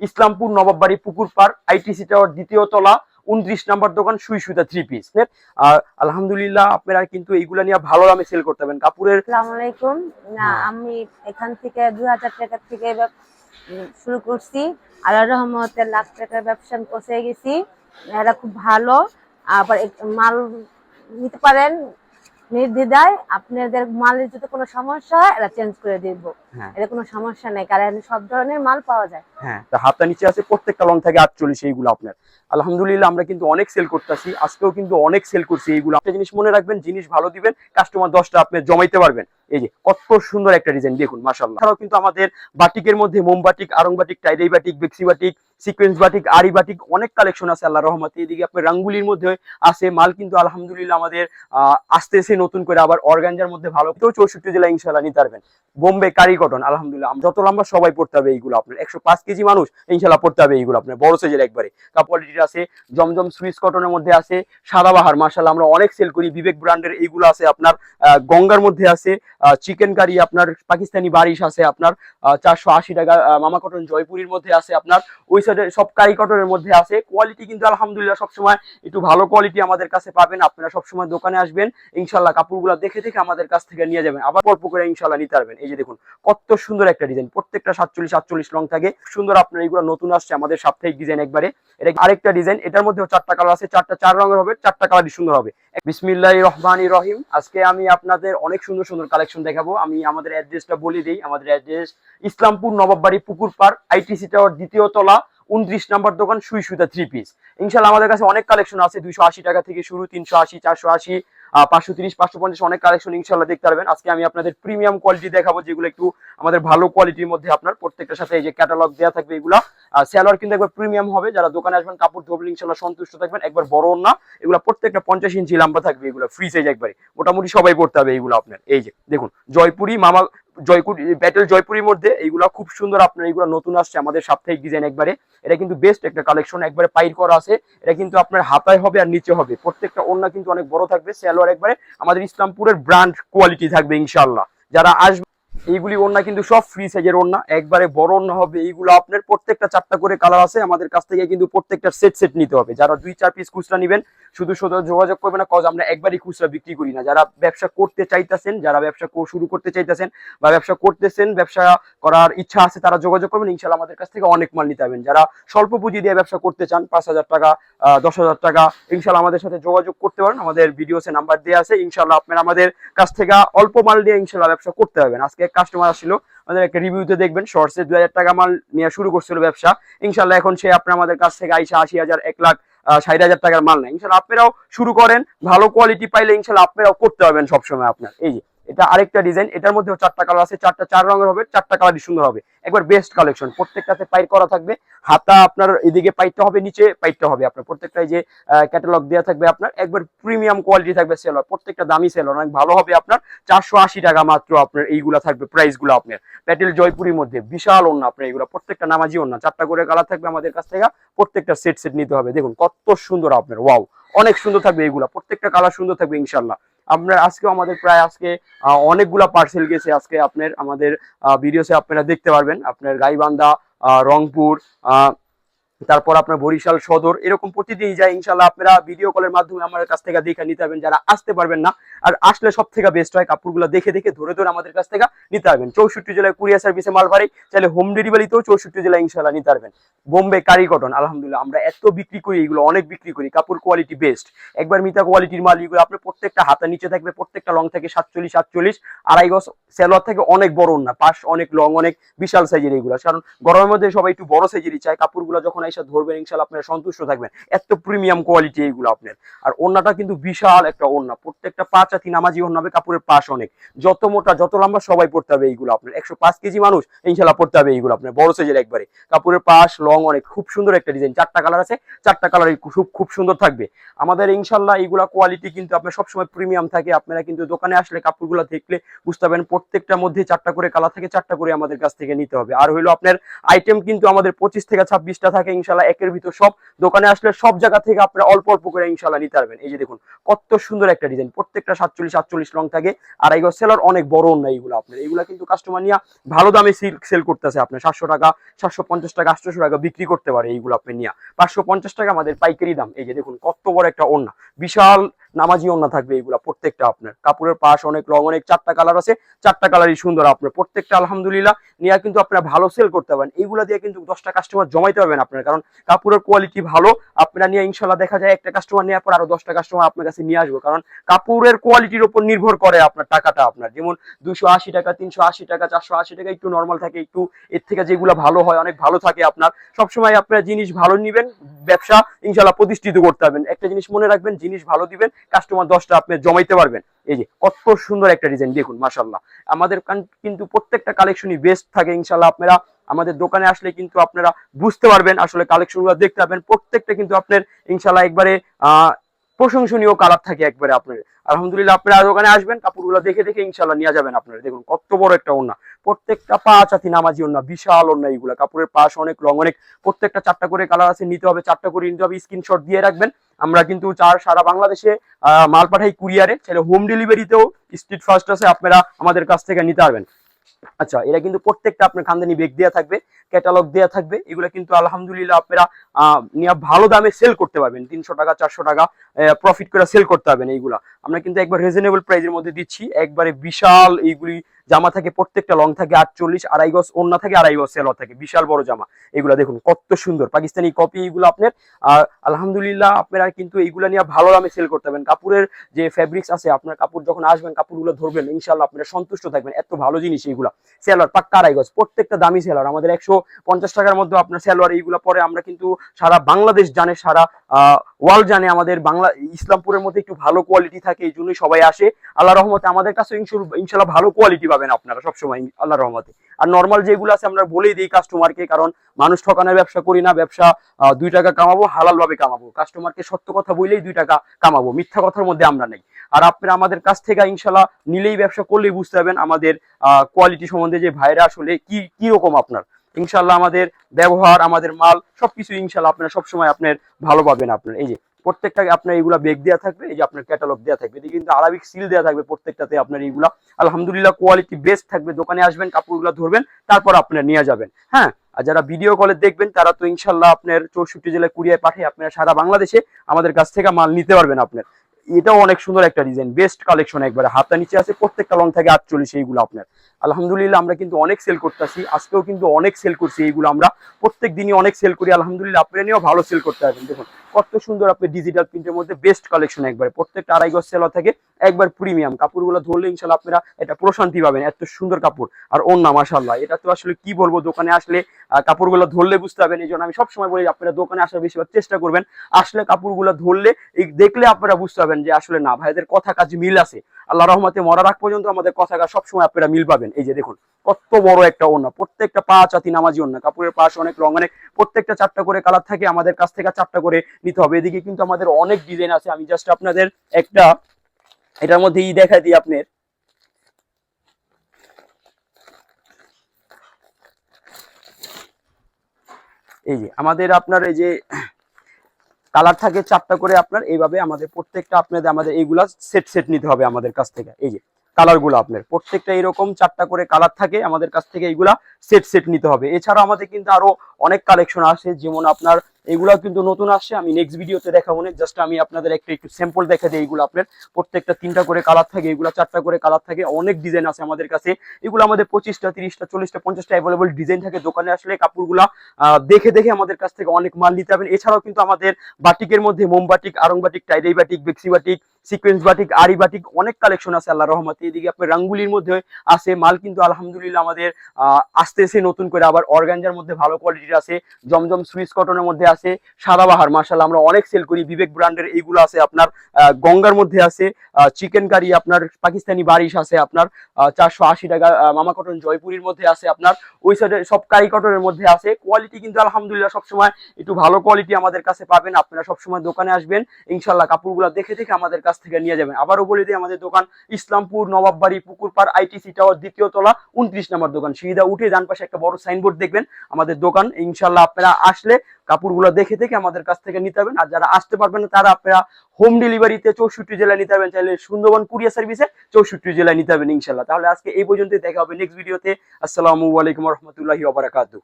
ইসলামপুর নবাববাড়ি পুকুর park ITC tower দ্বিতীয় তলা উনত্রিশ নাম্বার দোকান সুই সুতা থ্রি পিস আর আলহামদুলিল্লাহ আপনারা কিন্তু এইগুলা নিয়ে ভালো দামে সেল করতে পারবেন। কাপড়ের আলাইকুম। না হ্যাঁ। আমি এখান থেকে দুই হাজার টাকা থেকে শুরু করছি। আল্লাহ রহমতে লাখ টাকার ব্যবসা পৌঁছে গেছি। এরা খুব ভালো। আবার মাল নিতে পারেন নির্দ্বিধায়। আপনাদের মালের যদি কোনো সমস্যা হয় এরা চেঞ্জ করে দিব। হ্যাঁ। এটা কোনো সমস্যা নেই কারণ সব ধরনের মাল পাওয়া যায়। হ্যাঁ। তা হাতটা নিচে আছে, প্রত্যেকটা লং থেকে আটচল্লিশ এইগুলো আপনার। আলহামদুলিল্লাহ আমরা কিন্তু অনেক সেল করতেছি, আজকেও কিন্তু অনেক সেল করছি এইগুলো। একটা জিনিস মনে রাখবেন, জিনিস ভালো দিবেন কাস্টমার দশটা আপনি জমাইতে পারবেন। এই যে, কত সুন্দর একটা ডিজাইন দেখুন মাসাল্লাহ এছাড়াও কিন্তু আমাদের বাটিকের মধ্যে মোমবাটিক Aarong batik tie dye batik বেক্সি batik sequence batik আরি বাটিক অনেক কালেকশন আছে আল্লাহ রহমতে। এদিকে আপনার রাঙ্গুলির মধ্যে আছে, মাল কিন্তু আলহামদুলিল্লাহ আমাদের আসতেছে নতুন করে, আবার অর্গানজার মধ্যে ভালো। তো চৌষট্টি জেলা ইনশাল্লাহ নিতে পারবেন। বোম্বে কারি কটন আলহামদুলিল্লাহ যত লম্বা সবাই পড়তে হবে এইগুলো আপনার। একশো পাঁচ কেজি মানুষ ইনশাল্লাহ পড়তে হবে এইগুলো আপনার, বড় সাইজের একবারে। কাপড়িটির আছে, জমজম সুইস কটনের মধ্যে আছে সাদাবাহার মার্শাল আমরা অনেক সেল করি বিবেক ব্র্যান্ডের এইগুলো আছে আপনার গঙ্গার মধ্যে আছে চিকেন কারি আপনার, পাকিস্তানি বারিশ আছে আপনার চারশো আশি টাকা মামা কটন জয়পুরির মধ্যে আছে আপনার, ওই সাইডে সব কারি কটনের মধ্যে আছে কোয়ালিটি কিন্তু আলহামদুলিল্লাহ সবসময় একটু ভালো কোয়ালিটি আমাদের কাছে পাবেন, আপনারা সবসময় দোকানে আসবেন ইনশাল্লাহ কাপড়গুলো দেখে দেখে আমাদের কাছ থেকে নিয়ে যাবেন, আবার অল্প করে ইনশাল্লাহ নিতে পারবেন। এই যে দেখুন, কত সুন্দর একটা ডিজাইন প্রত্যেকটা সাতচল্লিশ সাতচল্লিশ রং থাকে সুন্দর আপনার এইগুলো নতুন আসছে আমাদের সাপ্তাহিক ডিজাইন একবারে। এটা আরেকটা ডিজাইন এটার মধ্যেও চারটা কালার আছে, চারটা চার রঙের হবে, চারটা কালারই সুন্দর হবে। বিসমিল্লাহ রহমান রহিম। আজকে আমি আপনাদের অনেক সুন্দর সুন্দর কালেকশন দেখাবো। আমি আমাদের অ্যাড্রেসটা বলে দিই। আমাদের অ্যাড্রেস ইসলামপুর নবাববাড়ি পুকুর পার আইটিসি টাওয়ার দ্বিতীয় তলা, উনত্রিশ নাম্বার দোকান সুই সুতা থ্রি পিস ইনশাল্লাহ আমাদের কাছে অনেক কালেকশন আছে, দুইশো আশি টাকা থেকে শুরু, তিনশো আশি, চারশো আশি পাঁচশো তিরিশ, পাঁচশো পঞ্চাশ অনেক কালেকশন ইনশাল্লাহ দেখতে পারবেন। আজকে আমি আপনাদের প্রিমিয়াম কোয়ালিটি দেখাবো, যেগুলো একটু আমাদের ভালো কোয়ালিটির মধ্যে আপনার প্রত্যেকটার সাথে এই যে ক্যাটালগ দেওয়া থাকবে এগুলো। স্যালোয়ার কিন্তু একবার প্রিমিয়াম হবে। যারা দোকানে আসবেন, কাপড় ধরবেন ইনশাল্লাহ সন্তুষ্ট থাকবেন। একবার বড় না, এগুলো প্রত্যেকটা পঞ্চাশ ইঞ্চি লাম্বা থাকবে এগুলো ফ্রি সাইজ একবারে। মোটামুটি সবাই পড়তে হবে এইগুলো আপনার। এই যে, দেখুন, জয়পুরি, মামা জয়পুর ব্যাটেল জয়পুরির মধ্যে, এইগুলা খুব সুন্দর আপনার এইগুলো নতুন আসছে আমাদের সাপ্তাহিক ডিজাইন একবারে। এটা কিন্তু বেস্ট একটা কালেকশন একবারে পাইর করা আছে। এটা কিন্তু আপনার হাতায় হবে আর নিচে হবে। প্রত্যেকটা ওন্না কিন্তু অনেক বড় থাকবে স্যালোয়ার একবারে। আমাদের ইসলামপুরের ব্র্যান্ড কোয়ালিটি থাকবে ইনশাল্লাহ যারা আসবে, এইগুলি ওন্না কিন্তু সব ফ্রি সাইজের ওন্না একবারে বড় ওন্না হবে, এইগুলো আপনার প্রত্যেকটা চারটা করে কালার আছে। আমাদের কাছ থেকে কিন্তু প্রত্যেকটা সেট সেট নিতে হবে। যারা দুই, চার পিস খুচরা নেবেন শুধু শুধু যোগাযোগ করবে না কজ আমরা একবারই খুচরা বিক্রি করি না। যারা ব্যবসা করতে চাইতেছেন, যারা ব্যবসা শুরু করতে চাইতেছেন বা ব্যবসা করতেছেন, ব্যবসা করার ইচ্ছা আছে, তারা যোগাযোগ করবেন। ইনশাল্লাহ আমাদের কাছ থেকে অনেক মাল নিতে পারবেন। যারা স্বল্প পুঁজি দিয়ে ব্যবসা করতে চান, পাঁচ হাজার টাকা দশ হাজার টাকা ইনশাল্লাহ আমাদের সাথে যোগাযোগ করতে পারেন। আমাদের ভিডিওসে নাম্বার দেওয়া আছে। ইনশাল্লাহ আপনারা আমাদের কাছ থেকে অল্প মাল দিয়ে ইনশাল্লাহ ব্যবসা করতে পারবেন। আজকে এক কাস্টমার আসছিল, আমাদের একটা রিভিউতে দেখবেন শর্টসে দুই হাজার টাকা মাল নিয়ে শুরু করছিল ব্যবসা। ইনশাল্লাহ এখন সে আপনার আমাদের কাছ থেকে আইসা আশি হাজার, এক লাখ ষাট হাজার টাকার মাল নেয়। ইনশাল্লাহ আপনারাও শুরু করেন, ভালো কোয়ালিটি পাইলে ইনশাল্লাহ আপনারাও করতে পারবেন সবসময় আপনার। এই যে এটা আরেকটা ডিজাইন এটার মধ্যেও চারটা কালার আছে, চারটা চার রঙের হবে, চারটা কালারই সুন্দর হবে। একবার বেস্ট কালেকশন প্রত্যেকটাতে পাইর করা থাকবে। হাতা আপনার এদিকে পাইটটা হবে, নিচে পাইটটা হবে আপনার। প্রত্যেকটাই যে ক্যাটালগ দেওয়া থাকবে আপনার, একবার প্রিমিয়াম কোয়ালিটি থাকবে সেলর প্রত্যেকটা দামি সেলর অনেক ভালো হবে আপনার। চারশো আশি টাকা মাত্র আপনার এইগুলা থাকবে প্রাইসগুলো আপনার। প্যাটেল জয়পুরির মধ্যে, বিশাল ওন্না আপনার এইগুলো, প্রত্যেকটা নামাজি ওন্না চারটা করে কালার থাকবে আমাদের কাছ থেকে, প্রত্যেকটা সেট সেট নিতে হবে। দেখুন, কত সুন্দর আপনার ওয়াও অনেক সুন্দর থাকবে এইগুলা, প্রত্যেকটা কালার সুন্দর থাকবে ইনশাল্লাহ আপনার আজকেও আমাদের প্রায় আজকে অনেকগুলা পার্সেল গেছে আজকে আপনার, আমাদের ভিডিওসে আপনারা দেখতে পারবেন। আপনার গাইবান্ধা রংপুর তারপর আপনার বরিশাল সদর, এরকম প্রতিদিনই যায়। ইনশাল্লাহ আপনারা ভিডিও কলের মাধ্যমে আমাদের কাছ থেকে দেখে নিতে পারবেন, যারা আসতে পারবেন না। আর আসলে সব থেকে বেস্ট হয় কাপড়গুলো দেখে দেখে ধরে ধরে আমাদের কাছ থেকে নিতে পারবেন। চৌষট্টি জেলায় কুরিয়ার সার্ভিসে মাল ভাড়ি চাইলে হোম ডেলিভারিতেও চৌষট্টি জেলায় ইনশাল্লাহ নিতে পারবেন। বোম্বে কারি কটন, আলহামদুলিল্লাহ, আমরা এত বিক্রি করি এগুলো, অনেক বিক্রি করি। কাপড় কোয়ালিটি বেস্ট একবার মিতা কোয়ালিটির মাল এগুলো আপনার প্রত্যেকটা হাতের নিচে থাকবে, প্রত্যেকটা লং থেকে সাতচল্লিশ সাতচল্লিশ। আড়াই গজ সেলোয়ার থেকে, অনেক বড় না, পাশ অনেক লং অনেক বিশাল সাইজের এইগুলো কারণ গরমের মধ্যে সবাই একটু বড় সাইজেরই চায়, কাপড়গুলো যখন এসে ধরবেন ইনশাল্লাহ আপনারা সন্তুষ্ট থাকবেন। এত প্রিমিয়াম কোয়ালিটি এইগুলো আপনার আর ওড়নাটা কিন্তু বিশাল একটা ওড়না। প্রত্যেকটা পাঁচ আতি নামাজি ওড়না হবে, কাপড়ের পাশ অনেক। যত মোটা, যত লম্বা, সবাই পড়তে হবে এইগুলো আপনার। একশো পাঁচ কেজি মানুষ ইনশাল্লাহ পড়তে হবে এইগুলো আপনার, বড় সাইজের একবারে। কাপড়ের পাশ লং অনেক, খুব সুন্দর একটা ডিজাইন চারটা কালার আছে, চারটা কালার খুব খুব সুন্দর থাকবে। আমাদের ইনশাল্লাহ এইগুলা কোয়ালিটি কিন্তু আপনার সবসময় প্রিমিয়াম থাকে। আপনারা কিন্তু দোকানে আসলে কাপড়গুলো দেখলে বুঝতে পারবেন, প্রত্যেকটার মধ্যে চারটা করে কালার থাকে, চারটা করে আমাদের কাছ থেকে নিতে হবে। আর হইল আপনার আইটেম কিন্তু আমাদের পঁচিশ থেকে ছাব্বিশটা থাকে ইনশাল্লাহ একের ভিতর সব দোকানে আসলে সব জায়গা থেকে আপনারা অল্প অল্প করে ইনশাল্লাহ নিতে পারবেন। এই যে দেখুন, কত সুন্দর একটা ডিজাইন, প্রত্যেকটা সাতচল্লিশ সাতচল্লিশ রং থাকে। আর এই সেলার অনেক বড় না এইগুলো আপনার। এগুলো কিন্তু কাস্টমার নিয়ে ভালো দামে সেল করতেছে আপনার। সাতশো টাকা, সাতশো পঞ্চাশ টাকা আটশো টাকা বিক্রি করতে পারে এইগুলো আপনি নিয়ে। পাঁচশো পঞ্চাশ টাকা আমাদের পাইকারি দাম। এই যে দেখুন, কত বড় একটা অন্য বিশাল নামাজি ওন্না থাকবে এইগুলা, প্রত্যেকটা আপনার। কাপড়ের পাশ অনেক রং, অনেক চারটা কালার আছে, চারটা কালারই সুন্দর আপনার। প্রত্যেকটা আলহামদুলিল্লাহ, নিয়ে কিন্তু আপনারা ভালো সেল করতে পারবেন। এইগুলা দিয়ে কিন্তু দশটা কাস্টমার জমাইতে পারবেন আপনার, কারণ কাপড়ের কোয়ালিটি ভালো, আপনারা নিয়ে ইনশাল্লাহ দেখা যায় একটা কাস্টমার নেওয়ার পর আরও দশটা কাস্টমার আপনার কাছে নিয়ে আসব। কারণ কাপড়ের কোয়ালিটির উপর নির্ভর করে আপনার টাকাটা আপনার। যেমন দুশো আশি টাকা, তিনশো আশি টাকা, চারশো আশি টাকা একটু নর্মাল থাকে, একটু এর থেকে যেগুলো ভালো হয়, অনেক ভালো থাকে আপনার। সবসময় আপনার জিনিস ভালো নিবেন, ব্যবসা ইনশাল্লাহ প্রতিষ্ঠিত করতে পারবেন। একটা জিনিস মনে রাখবেন, জিনিস ভালো দিবেন কাস্টমার দশটা আপনি জমাইতে পারবেন। এই যে, কত সুন্দর একটা ডিজাইন, দেখুন মাসাল্লাহ আমাদের কিন্তু প্রত্যেকটা কালেকশনই বেস্ট থাকে ইনশাল্লাহ আপনারা আমাদের দোকানে আসলে কিন্তু আপনারা বুঝতে পারবেন আসলে কালেকশনগুলো দেখতে পাবেন প্রত্যেকটা কিন্তু আপনার ইনশাল্লাহ একবারে প্রশংসনীয় কালার থাকে একবারে আপনার আলহামদুলিল্লাহ, আপনারা দোকানে আসবেন, কাপড়গুলো দেখে দেখে ইনশাল্লাহ নিয়ে যাবেন আপনারা। দেখুন, কত বড় একটা ওন্না প্রত্যেকটা পা চাতি নামাজি ওন্না বিশাল ওন্না এইগুলা কাপড়ের পাশ অনেক, রং অনেক। প্রত্যেকটা চারটা করে কালার আছে, নিতে হবে, চারটা করে নিতে হবে স্ক্রিনশট দিয়ে রাখবেন। আমরা কিন্তু চার সারা বাংলাদেশে মাল পাঠাই কুরিয়ারে। ছেলে হোম ডেলিভারিতেও স্ট্রিট ফার্স্ট আছে, আপনারা আমাদের কাছ থেকে নিতে পারবেন। আচ্ছা এরা কিন্তু প্রত্যেকটা আপনার খানদানি বেগ দেওয়া থাকবে ক্যাটালগ দেওয়া থাকবে। এগুলো কিন্তু আলহামদুলিল্লাহ আপনারা নিয়ে ভালো দামে সেল করতে পারবেন। তিনশো টাকা, চারশো টাকা প্রফিট করে সেল করতে পারবেন এইগুলা। আমরা কিন্তু একবার রিজনেবল প্রাইসের মধ্যে দিচ্ছি। একবারে বিশাল এইগুলি জামা থাকে, প্রত্যেকটা লং থাকে, আটচল্লিশ, আড়াই গজ ওন্না থাকে, আড়াই গজ সেল থাকে, বিশাল বড় জামা। এগুলা দেখুন, কত সুন্দর। পাকিস্তানি কপি এইগুলো আপনার, আর আলহামদুলিল্লাহ আপনারা কিন্তু এইগুলা নিয়ে ভালো দামে সেল করতে পারবেন। কাপড়ের যে ফ্যাব্রিক্স আছে, আপনার কাপড় যখন আসবেন, কাপড়গুলো ধরবেন ইনশাল্লাহ আপনারা সন্তুষ্ট থাকবেন। এত ভালো জিনিস এইগুলা সেলার পাক্কা আড়াই গজ, প্রত্যেকটা দামি সেলার আমাদের একশো পঞ্চাশ টাকার মধ্যে আপনার সেলোয়ার এইগুলো পরে আমরা কিন্তু সারা বাংলাদেশ জানে, সারা ওয়ার্ল্ড জানে, আমাদের বাংলা, ইসলামপুরের মধ্যে একটু ভালো কোয়ালিটি থাকে, এই জন্যই সবাই আসে। আল্লাহ রহমতে আমাদের কাছে ইনশাল্লাহ ভালো কোয়ালিটি পাবেন আপনারা সবসময় আল্লাহ রহমতে। আর নর্মাল যেগুলো আছে আমরা বলেই দিই কাস্টমারকে কারণ মানুষ ঠকানোর ব্যবসা করি না, ব্যবসা দুই টাকা কামাবো হালাল ভাবে কামাবো। কাস্টমারকে সত্য কথা বলেই দুই টাকা কামাবো, মিথ্যা কথার মধ্যে আমরা নেই। আর আপনারা আমাদের কাছ থেকে ইনশাল্লাহ নিলেই ব্যবসা করলেই বুঝতে পারবেন আমাদের কোয়ালিটি সম্বন্ধে যে ভাইরা আসলে কি কি রকম আপনার। ইনশাল্লাহ আমাদের ব্যবহার, আমাদের মাল সবকিছু ইনশাল্লাহ আপনার সবসময় আপনার ভালো পাবেন আপনার। এই যে প্রত্যেকটা আপনার এইগুলা বেগ দেওয়া থাকবে, এই যে আপনার ক্যাটালগ দেওয়া থাকবে, এদিকে কিন্তু আরবিক সিল দেওয়া থাকবে প্রত্যেকটাতে আপনার এইগুলা আলহামদুলিল্লাহ কোয়ালিটি বেস্ট থাকবে, দোকানে আসবেন, কাপড়গুলো ধরবেন, তারপর আপনার নিয়ে যাবেন হ্যাঁ? আর যারা ভিডিও কলে দেখবেন, তারা তো ইনশাল্লাহ আপনার চৌষট্টি জেলায় কুড়িয়ায় পাঠিয়ে আপনারা সারা বাংলাদেশে আমাদের কাছ থেকে মাল নিতে পারবেন আপনার। এটাও অনেক সুন্দর একটা ডিজাইন বেস্ট কালেকশন একবারে। হাতা নিচে আছে, প্রত্যেকটা লং থাকে আটচল্লিশ এইগুলো আপনার। আলহামদুলিল্লাহ, আমরা কিন্তু অনেক সেল করতেছি। আজকেও কিন্তু অনেক সেল করছি এইগুলো আমরা। প্রত্যেক দিনই অনেক সেল করি। আলহামদুলিল্লাহ, আপনারা নিয়েও ভালো সেল করতে পারবেন। দেখুন, কত সুন্দর আপনি ডিজিটাল প্রিন্টের মধ্যে বেস্ট কালেকশন একবারে। প্রত্যেকটা আড়াই গজ সেল থাকে, একবার প্রিমিয়াম কাপড়গুলো ধরলে ইনশাল্লাহ আপনারা এটা প্রশান্তি পাবেন। এত সুন্দর কাপড়। আর অন্য মাসাল্লাহ এটা তো আসলে কি বলব, দোকানে আসলে কাপড়গুলো ধরলে বুঝতে পারবেন, এই জন্য আমি সবসময় বলি আপনারা দোকানে আসার বেশিরভাগ চেষ্টা করবেন। আসলে কাপড়গুলো ধরলে দেখলে আপনারা বুঝতে পারবেন যে আসলে না, ভাইদের কথা কাজ মিল আছে। আল্লাহ রহমতে মরার আগ পর্যন্ত আমাদের কথা কাজ সবসময় আপনারা মিল পাবেন। এই যে দেখুন, কত বড় একটা ওড়না, প্রত্যেকটা পা চাতি নামাজি ওড়না, কাপড়ের পাশ অনেক রং, অনেক, প্রত্যেকটা চারটা করে কালার থাকে, আমাদের কাছ থেকে চারটা করে নিতে হবে। এদিকে কিন্তু আমাদের অনেক ডিজাইন আছে, আমি জাস্ট আপনাদের একটা, এটার মধ্যে ই দেখা দিই আপনার। এই যে, আমাদের আপনার এই যে কালার থাকে চারটা করে আপনার, এইভাবে আমাদের প্রত্যেকটা আপনাদের, আমাদের এইগুলা সেট সেট নিতে হবে আমাদের কাছ থেকে। এই যে কালারগুলো আপনার, প্রত্যেকটা এরকম চারটা করে কালার থাকে, আমাদের কাছ থেকে এইগুলা সেট সেট নিতে হবে। এছাড়া আমাদের কিন্তু আরও অনেক কালেকশন আসে, যেমন আপনার এগুলা কিন্তু নতুন আসছে, আমি নেক্সট ভিডিওতে দেখাবো না জাস্ট আমি আপনাদের একটা একটু স্যাম্পল দেখা দিই এইগুলো আপনার প্রত্যেকটা তিনটা করে কালার থাকে, এগুলা চারটা করে কালার থাকে, অনেক ডিজাইন আছে আমাদের কাছে। এগুলো আমাদের পঁচিশটা, তিরিশটা, চল্লিশটা, পঞ্চাশটা অ্যাভেলেবল ডিজাইন থাকে দোকানে আসলে কাপড়গুলা দেখে দেখে আমাদের কাছ থেকে অনেক মাল নিতে পারবেন। এছাড়াও কিন্তু আমাদের বাটিকের মধ্যে মোম batik Aarong batik tie dye batik বেক্সি batik sequence batik আরি বাটিক অনেক কালেকশন আছে আল্লাহ রহমতে। এদিকে আপনার রাঙ্গুলির মধ্যে আছে, মাল কিন্তু আলহামদুলিল্লাহ আমাদের আসতেছে নতুন করে। আবার অর্গানজার মধ্যে ভালো কোয়ালিটির আছে, জমজম সুইস কটনের মধ্যে আছে সাদাবাহার মার্শাল আমরা অনেক সেল করি, বিবেক ব্র্যান্ডের এইগুলো আছে আপনার গঙ্গার মধ্যে আছে চিকেন কারি আপনার পাকিস্তানি বারিশ আছে, আপনার চারশো আশি টাকা মামা কটন জয়পুরির মধ্যে আছে আপনার, ওই সাইডে সব কারি কটনের মধ্যে আছে কোয়ালিটি কিন্তু আলহামদুলিল্লাহ সবসময় একটু ভালো কোয়ালিটি আমাদের কাছে পাবেন, আপনারা সবসময় দোকানে আসবেন ইনশাল্লাহ কাপড়গুলো দেখে দেখে আমাদের কাছ থেকে নিয়ে যাবেন। আবারও বলে দিই, আমাদের দোকান ইসলামপুর, নবাববাড়ি, পুকুরপাড় আইটিসি টাওয়ার দ্বিতীয় তলা, উনত্রিশ নম্বর দোকান। সিঁড়িদা উঠে ডান পাশে একটা বড় সাইনবোর্ড দেখবেন, আমাদের দোকান ইনশাল্লাহ আপনারা আসলে কাপড়গুলো দেখে দেখে আমাদের কাছ থেকে নিতে হবেন আর যারা আসতে পারবেন না, তারা আপনারা হোম ডেলিভারিতে চৌষট্টি জেলায় নিতে হবে চাইলে সুন্দরবন কুরিয়ার সার্ভিসে চৌষট্টি জেলায় নিতে হবেন ইনশাল্লাহ তাহলে আজকে এই পর্যন্তই, দেখা হবে নেক্সট ভিডিওতে আসসালামু আলাইকুম রহমতুল্লাহি